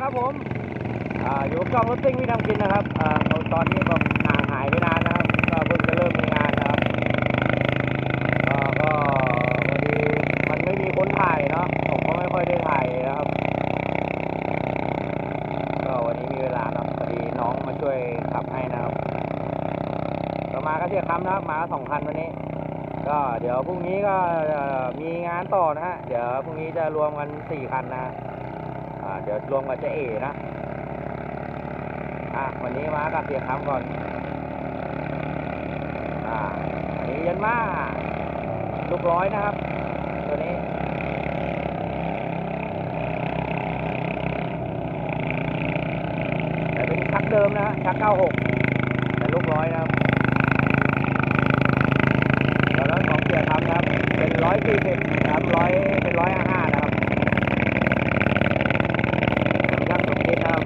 ครับผมอ่าอยู่กับช่องรถซิ่งวิทำกินนะครับอ่าตอนนี้ก็ห่างหายไปนานนะครับก็เพิ่งจะเริ่มมีงานนะครับก็ก็พอดีมันไม่มีคนถ่ายเนาะผมก็ไม่ค่อยได้ถ่ายนะครับ ก็วันนี้มีเวลาครับพอดีน้องมาช่วยขับให้นะครับก็มาก็เทียบคำนะครับมาสองคันวันนี้ ก็เดี๋ยวพรุ่งนี้ก็มีงานต่อนะฮะเดี๋ยวพรุ่งนี้จะรวมกันสี่คันนะ เดี๋ยวรวมกับเจ๊เอนะ อะ วันนี้มากับเสียคำก่อน อ่าอันนี้ยันมาลูกร้อยนะครับ ตัวนี้แต่เป็นชักเดิมนะชัก96แต่ลูกร้อยนะครับแล้วรถของเสียคำนะครับ เป็นร้อยสี่สิบนะครับร้อยเป็นร้อยห้านะครับช่างสมคิดนะครับ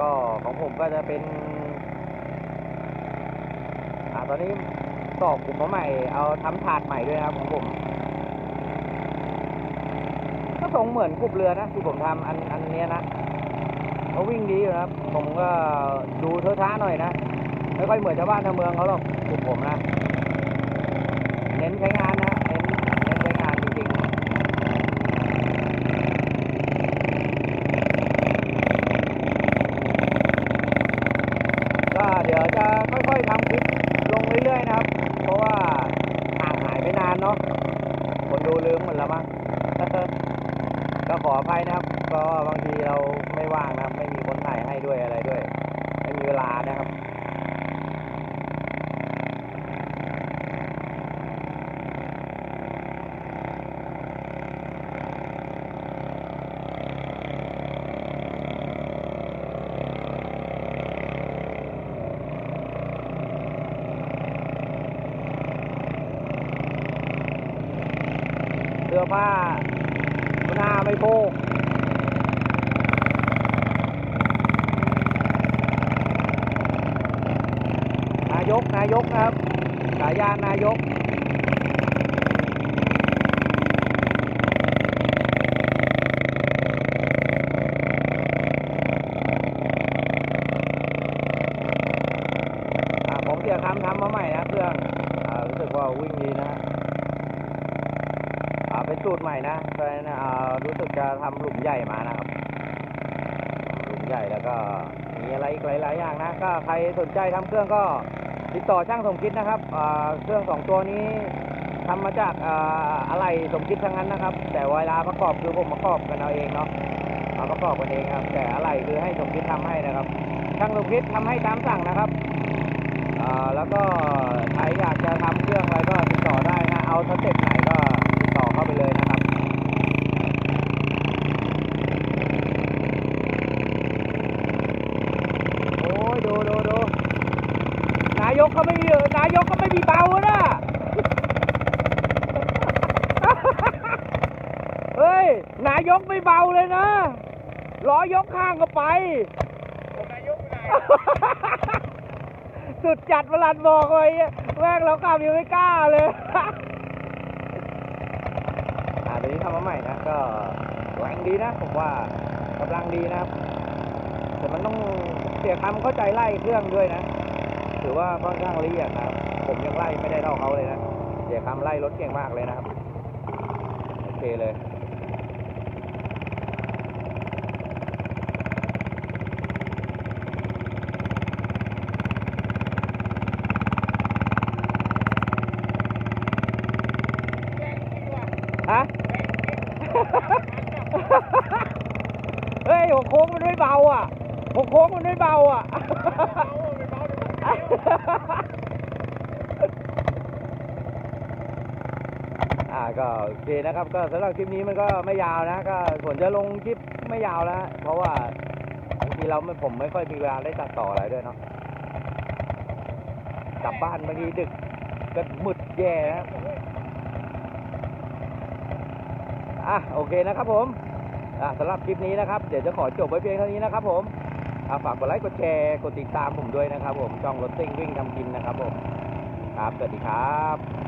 ก็ของผมก็จะเป็น อ่าตอนนี้ตอกกลุ่มมาใหม่ เอาทำถาดใหม่ด้วยนะครับของผม ก็ทรงเหมือนกลุ่มเรือนะที่ผมทำอันอันเนี้ยนะเขาวิ่งดีอยู่นะครับ ผมก็ดูเท้าช้าหน่อยนะไม่ค่อยเหมือนชาวบ้านชาวเมืองเขาหรอกกลุ่มผมนะ เน้นใช้งานนะเน้นเน้นใช้งานจริงๆ ก็เดี๋ยวจะค่อยๆทำคลิปลงเรื่อยๆนะครับ เพราะว่าห่างหายไปนานเนาะคนดูลืมหมดแล้วมั้งก็ขออภัยนะครับ ก็บางทีเราไม่ว่างนะครับ ไม่มีคนถ่ายให้ด้วยอะไรด้วย ไม่มีเวลานะครับ ผ้าหน้าไม่โป้งนายก นายกครับฉายานายกผมเสียคำทำมาใหม่นะเครื่องรู้สึกว่าวิ่งดีนะ เป็นสูตรใหม่นะเพราะฉะนั้นรู้สึกจะทำหลุมใหญ่มานะครับ หลุมใหญ่แล้วก็มีอะไรอีกหลายๆอย่างนะ ก็ใครสนใจทำเครื่องก็ติดต่อช่างสมคิดนะครับเครื่องสองตัวนี้ทำมาจากอะไรสมคิดทั้งนั้นนะครับ แต่เวลาประกอบคือผมประกอบกันเอาเองเนาะเอาประกอบกันเองครับ แต่อะไรคือให้สมคิดทำให้นะครับ ช่างสมคิดทำให้ตามสั่งนะครับแล้วก็ใครอยากจะทำเครื่องอะไรก็ติดต่อได้นะ เอาสเต็ปไหนก็ติดต่อเข้าไปเลยนะครับ โอ้ยดูดูดู นายกเขาไม่มีเออนายกก็ไม่มีเบานะเฮ้ย นายกไม่เบาเลยนะล้อยกข้างก็ไปนายกไหนสุดจัดประหลัดบอกไว้แม่งเรากลับยังไม่กล้าเลยอ่าเดี๋ยวนี้ทำมาใหม่นะ ก็แรงดีนะ ผมว่ากำลังดีนะครับแต่มันต้องเสียคำเข้าใจไล่เครื่องด้วยนะ ถือว่าค่อนข้างละเอียดนะครับ ผมยังไล่ไม่ได้เท่าเขาเลยนะเสียวคำไล่รถเก่งมากเลยนะครับ โอเคเลยฮะเฮ้ยหัวโค้งมันไม่เบาอะหัวโค้งมันไม่เบาอะ อ่าก็โอเคนะครับ ก็สำหรับคลิปนี้มันก็ไม่ยาวนะ ก็ผมจะลงคลิปไม่ยาวแล้วเพราะว่าบางทีเราไม่ผมไม่ค่อยมีเวลาได้ตัดต่ออะไรด้วยเนาะกลับบ้านบางทีดึกก็มืดแย่นะอะโอเคนะครับผมอะสำหรับคลิปนี้นะครับ เดี๋ยวจะขอจบไว้เพียงเท่านี้นะครับผม ครับฝากกดไลค์ กดแชร์ กดติดตามผมด้วยนะครับผม ช่องรถซิ่งวิ่งทำกินนะครับผม ครับ สวัสดีครับ